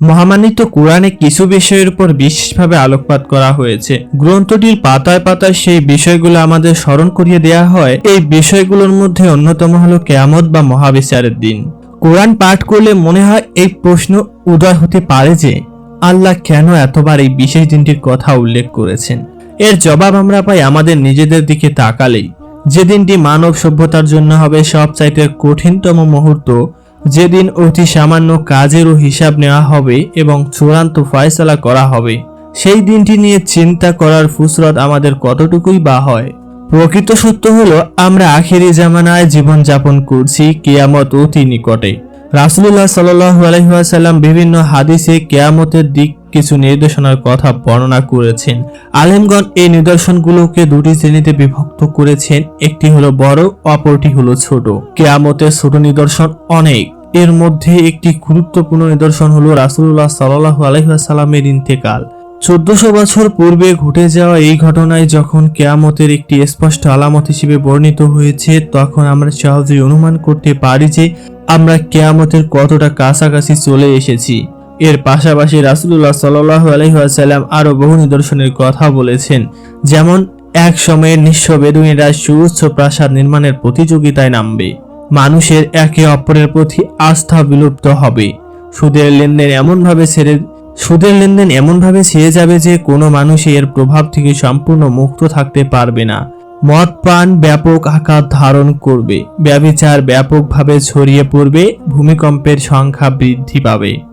মহামান্বিত কোরআনে কিছু বিষয়ের উপর বিশেষভাবে আলোকপাত করা হয়েছে। গ্রন্থটির পাতায় পাতায় সেই বিষয়গুলো আমাদের স্মরণ করিয়ে দেয়া হয়। এই বিষয়গুলোর মধ্যে অন্যতম হলো কেয়ামত বা মহাবিচারের দিন। কোরআন পাঠ করলে মনে হয় এই প্রশ্ন উদয় হতে পারে যে, আল্লাহ কেন এতবার এই বিশেষ দিনটির কথা উল্লেখ করেছেন? এর জবাব আমরা পাই আমাদের নিজেদের দিকে তাকালেই। যে দিনটি মানব সভ্যতার জন্য হবে সবচাইতে কঠিনতম মুহূর্ত যেদিন অতি সামান্য কাজেরও হিসাব নেওয়া হবে এবং চূড়ান্ত ফয়সলা করা হবে, সেই দিনটি নিয়ে চিন্তা করার ফুসরত আমাদের কতটুকুই বা হয়? প্রকৃত সত্য হলো, আমরা আখেরি জামানায় জীবনযাপন করছি কেয়ামত অতি নিকটে। রাসুল্লাহ সাল্লু আলহিহাসাল্লাম বিভিন্ন হাদিসে কেয়ামতের দিক কিছু নির্দেশনার কথা বর্ণনা করেছেন। আলেমগণ এই নিদর্শনগুলোকে দুটি শ্রেণীতে বিভক্ত করেছেন। একটি হলো বড়, অপরটি হলো ছোট। কেয়ামতের ছোট নিদর্শন অনেক। এর মধ্যে একটি গুরুত্বপূর্ণ নিদর্শন হলো রাসুল্লাহ সাল্লাহ আলহিহাসাল্লামের ইন্তেকাল। চোদ্দশো বছর পূর্বে ঘটে যাওয়া এই ঘটনায় যখন কেয়ামতের একটি স্পষ্ট আলামত হিসেবে বর্ণিত হয়েছে, তখন আমরা সহজেই অনুমান করতে পারি যে আমরা কেয়ামতের কতটা কাছাকাছি চলে এসেছি। এর পাশাপাশি রাসুল্লাহ সাল্লাহ আলহিহাসাল্লাম আরও বহু নিদর্শনের কথা বলেছেন। যেমন, এক সময়ে নিঃস্ব বেদুইনরা সুউচ্চ প্রাসাদ নির্মাণের প্রতিযোগিতায় নামবে। মানুষের একে অপরের প্রতি আস্থা বিলুপ্ত হবে। সুদের লেনদেন এমনভাবে ছেড়ে, সুদের লেনদেন এমনভাবে ছেড়ে যাবে যে কোনো মানুষই এর প্রভাব থেকে সম্পূর্ণ মুক্ত থাকতে পারবে না। মদ, পান ব্যাপক আকার ধারণ করবে। ব্যবিচার ব্যাপকভাবে ছড়িয়ে পড়বে। ভূমিকম্পের সংখ্যা বৃদ্ধি পাবে।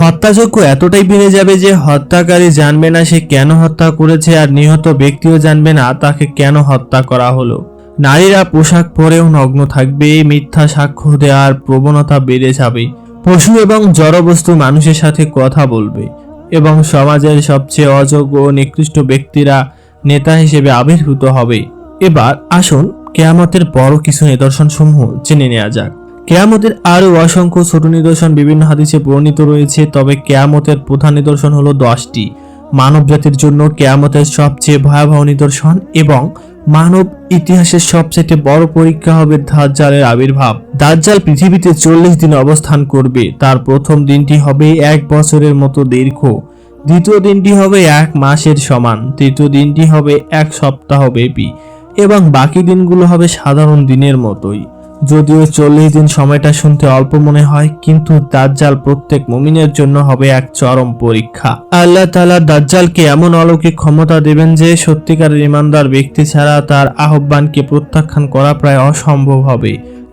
হত্যাযোগ্য এতটাই বেড়ে যাবে যে হত্যাকারী জানবে না সে কেন হত্যা করেছে আর নিহত ব্যক্তিও জানবে না তাকে কেন হত্যা করা হলো। নারীরা পোশাক পরেও নগ্ন থাকবে মিথ্যা সাক্ষ্য দেওয়ার প্রবণতা বেড়ে যাবে। পশু এবং জড়বস্তু মানুষের সাথে কথা বলবে এবং সমাজের সবচেয়ে অযোগ্য নিকৃষ্ট ব্যক্তিরা নেতা হিসেবে আবির্ভূত হবে। এবার আসুন কেয়ামতের বড় কিছু নিদর্শন সমূহ জেনে নেওয়া যাক। কেয়ামতের আরও অসংখ্য ছোট নিদর্শন বিভিন্ন হাদিসে বর্ণিত রয়েছে, তবে কেয়ামতের প্রধান নিদর্শন হলো দশটি। মানব জাতির জন্য কেয়ামতের সবচেয়ে ভয়াবহ নিদর্শন এবং মানব ইতিহাসের সবচেয়ে বড় পরীক্ষা হবে দাজ্জালের আবির্ভাব। দাজ্জাল পৃথিবীতে চল্লিশ দিন অবস্থান করবে, তার প্রথম দিনটি হবে এক বছরের মতো দীর্ঘ। দ্বিতীয় দিনটি হবে এক মাসের সমান, তৃতীয় দিনটি হবে এক সপ্তাহ ব্যাপী এবং বাকি দিনগুলো হবে সাধারণ দিনের মতোই। যদিও চল্লিশ দিন সময়টা শুনতে অল্প মনে হয়, কিন্তু দাজ্জাল প্রত্যেক মুমিনের জন্য হবে এক চরম পরীক্ষা। আল্লাহ তালা দাজ্জালকে এমন অলৌকিক ক্ষমতা দেবেন যে সত্যিকারের ইমানদার ব্যক্তি ছাড়া তার আহ্বানকে প্রত্যাখ্যান করা প্রায় অসম্ভব হবে।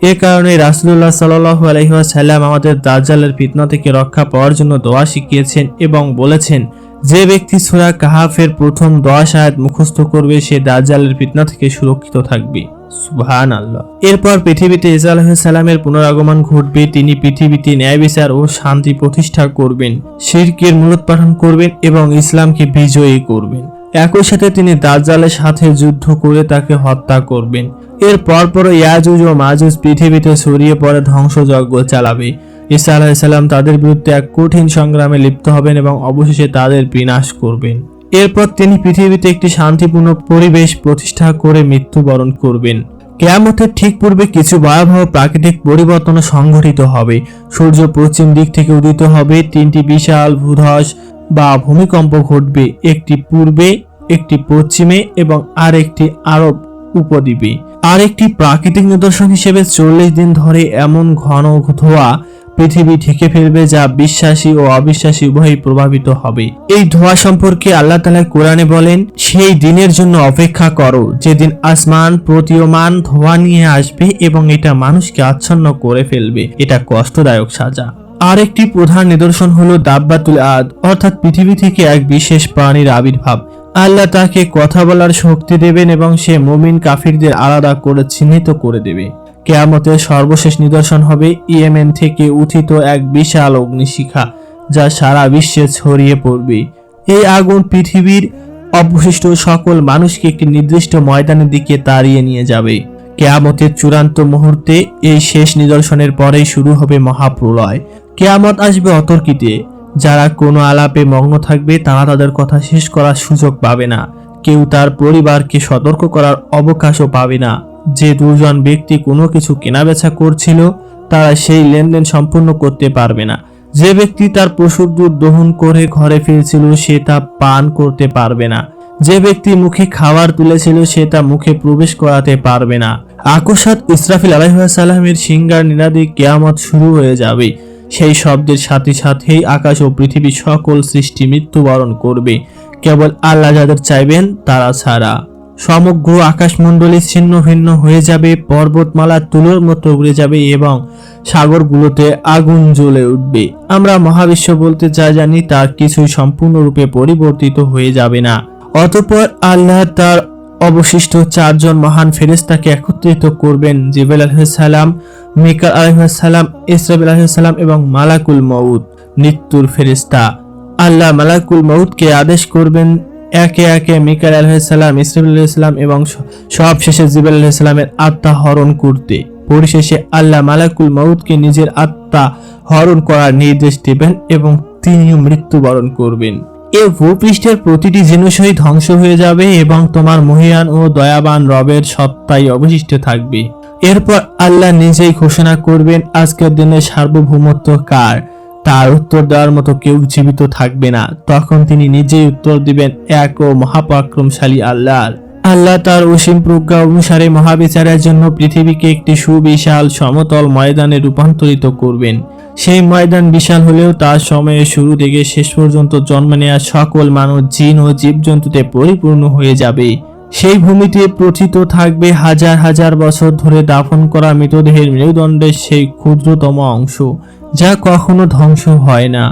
এ কারণে রাসুল্লাহ সাল্লু আলহিহাসাল্লাম আমাদের দাজ্জালের ফিতনা থেকে রক্ষা পাওয়ার জন্য দোয়া শিখিয়েছেন এবং বলেছেন, যে ব্যক্তি সুরা কাহাফের প্রথম দশ আয়াত মুখস্থ করবে, সে দাজ্জালের ফিতনা থেকে সুরক্ষিত থাকবে। সুবহান আল্লাহ এরপর পৃথিবীতে ইসা আলাহিসাল্লামের পুনরাগমন ঘটবে, তিনি পৃথিবীতে ন্যায় বিচার ও শান্তি প্রতিষ্ঠা করবেন, শিরকের মূলোৎপাটন করবেন এবং ইসলামকে বিজয়ী করবেন। একই সাথে তিনি দাজ্জালের সাথে যুদ্ধ করে তাকে হত্যা করবেন। এর পরপর ইয়াজুজ ও মাজুজ পৃথিবীতে ছড়িয়ে পড়ে ধ্বংসযজ্ঞ চালাবে। ঈসা আলাহিসাল্লাম তাদের বিরুদ্ধে এক কঠিন সংগ্রামে লিপ্ত হবেন এবং অবশেষে তাদের বিনাশ করবেন। এরপর তিনি পৃথিবীতে একটি শান্তিপূর্ণ পরিবেশ প্রতিষ্ঠা করে মৃত্যুবরণ করবেন। কেয়ামতের ঠিক পূর্বে কিছু ভয়াবহ প্রাকৃতিক পরিবর্তন সংঘটিত হবে। সূর্য পশ্চিম দিক থেকে উদিত হবে, তিনটি বিশাল ভূধস বা ভূমিকম্প ঘটবে, একটি পূর্বে, একটি পশ্চিমে এবং আর একটি আরব উপদ্বীপে। আর একটি প্রাকৃতিক নিদর্শন হিসেবে চল্লিশ দিন ধরে এমন ঘন ধোয়া পৃথিবী ঢেকে ফেলবে যা বিশ্বাসী ও অবিশ্বাসী উভয়ই প্রভাবিত হবে। এই ধোঁয়া সম্পর্কে আল্লাহ তালা কোরআনে বলেন, সেই দিনের জন্য অপেক্ষা করো, যেদিন আসমান প্রতীয়মান ধোঁয়া নিয়ে আসবে এবং এটা মানুষকে আচ্ছন্ন করে ফেলবে। এটা কষ্টদায়ক সাজা। আরেকটি প্রধান নিদর্শন হলো দাব্বাতুল আদ, অর্থাৎ পৃথিবী থেকে এক বিশেষ প্রাণীর আবির্ভাব। আল্লাহ তাকে কথা বলার শক্তি দেবেন এবং সে মুমিন কাফিরদের আলাদা করে চিহ্নিত করে দেবে। কেয়ামতের সর্বশেষ নিদর্শন হবে ইয়েমেন থেকে উথিত এক বিশাল অগ্নিশিখা, যা সারা বিশ্বে ছড়িয়ে পড়বে। এই আগুন পৃথিবীর অবশিষ্ট সকল মানুষকে একটি নির্দিষ্ট ময়দানের দিকে তাড়িয়ে নিয়ে যাবে। কেয়ামতের চূড়ান্ত মুহূর্তে এই শেষ নিদর্শনের পরেই শুরু হবে মহাপ্রলয়। কেয়ামত আসবে অতর্কিতে। যারা কোনো আলাপে মগ্ন থাকবে, তারা তাদের কথা শেষ করার সুযোগ পাবে না। কেউ তার পরিবারকে সতর্ক করার অবকাশও পাবে না। যে দুজন ব্যক্তি কোনো কিছু কেনাবেচা করছিল, তারা সেই লেনদেন সম্পূর্ণ করতে পারবে না। যে ব্যক্তি তার পশুর দুধ দহন করে ঘরে ফিরেছিল, সে তা পান করতে পারবে না। যে ব্যক্তি মুখে খাবার তুলেছিল, সে তা মুখে প্রবেশ করাতে পারবে না। আকস্মাত ইসরাফিল আলাইসাল্লামের সিঙ্গার নিনাদি কেয়ামত শুরু হয়ে যাবে। সেই শব্দের সাথে সাথেই আকাশ ও পৃথিবী সকল সৃষ্টি মৃত্যুবরণ করবে। কেবল আল্লাহ যাদের চাইবেন, তারা ছাড়া। সমগ্র আকাশমণ্ডলী ছিন্ন ভিন্ন হয়ে যাবে, পর্বতমালা তুলোর মতো উড়ে যাবে এবং সাগরগুলোতে আগুন জ্বলে উঠবে। আমরা মহাবিশ্ব বলতে যা জানি তার কিছুই সম্পূর্ণরূপে পরিবর্তিত হয়ে যাবে না। অতঃপর আল্লাহ তার অবশিষ্ট চারজন মহান ফেরেস্তাকে একত্রিত করবেন, জিবেল আলহাম মিকাল আলহাম ইসরাবিল আলহাম এবং মালাকুল মউদ মৃত্যুর ফেরেস্তা আল্লাহ মালাকুল মউদকে আদেশ করবেন একে একে আলহাম ইসরাবিল আলহাম এবং সব শেষে জিবেল আলহামের আত্মা হরণ করতে। পরিশেষে আল্লাহ মালাকুল মউদকে নিজের আত্মা হরণ করার নির্দেশ দেবেন এবং তিনিও মৃত্যুবরণ করবেন। এ ভূপৃষ্ঠের প্রতিটি জিনিসই ধ্বংস হয়ে যাবে এবং তোমার মহিয়ান ও দয়াবান রবের সত্তাই অবশিষ্ট থাকবে। এরপর আল্লাহ নিজেই ঘোষণা করবেন, আজকের দিনে সার্বভৌমত্ব কার? তার উত্তর দেওয়ার মতো কেউ জীবিত থাকবে না। তখন তিনি নিজেই উত্তর দিবেন, এক ও মহাপরাক্রমশালী আল্লাহ আল্লাহ তার অসীম প্রজ্ঞা অনুসারে মহাবিচারের জন্য পৃথিবীকে একটি সুবিশাল সমতল ময়দানে রূপান্তরিত করবেন। সেই ময়দান বিশাল হলেও তার সময়ের শুরু থেকে শেষ পর্যন্ত জন্ম নেওয়া সকল মানুষ জিন ও জীবজন্তুতে পরিপূর্ণ হয়ে যাবে। সেই ভূমিতে প্রথিত থাকবে হাজার হাজার বছর ধরে দাফন করা মৃতদেহের মেরুদণ্ডের সেই ক্ষুদ্রতম অংশ। যা কখনো ধ্বংস হয় না।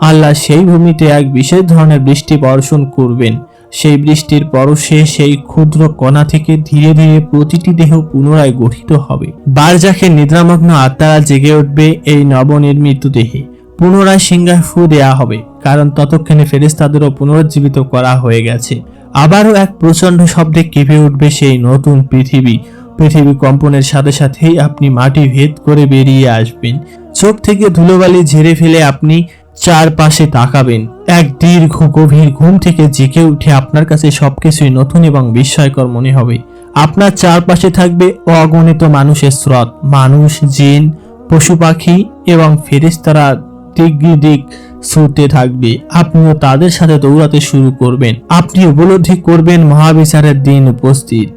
আল্লাহ সেই ভূমিতে এক বিশেষ ধরনের বৃষ্টি বর্ষণ করবেন। সেই বৃষ্টির পরশে সেই ক্ষুদ্র কণা থেকে ধীরে ধীরে প্রতিটি দেহ পুনরায় গঠিত হবে। বারজাখের নিদ্রামগ্ন আত্মারা জেগে উঠবে এই নবনির্মিত দেহে পুনরায় সিংহায় ফু দেয়া হবে, কারণ ততক্ষণে ফেরেস্তাদেরও পুনরুজ্জীবিত করা হয়ে গেছে। আবারও এক প্রচণ্ড শব্দে কেঁপে উঠবে সেই নতুন পৃথিবী। পৃথিবী কম্পনের সাথে সাথেই আপনি মাটি ভেদ করে বেরিয়ে আসবেন। চোখ থেকে ধুলোবালি ঝেড়ে ফেলে আপনি চারপাশে তাকাবেন। এক দীর্ঘ গভীর ঘুম থেকে জেগে উঠে আপনার কাছে সবকিছুই নতুন এবং বিস্ময়কর মনে হবে। আপনার চারপাশে থাকবে অগণিত মানুষের স্রোত। মানুষ, জিন, পশু পাখি এবং ফেরেশতারা দিক দিক ছুটতে থাকবে। আপনিও তাদের সাথে দৌড়াতে শুরু করবেন। আপনি উপলব্ধি করবেন মহাবিচারের দিন উপস্থিত।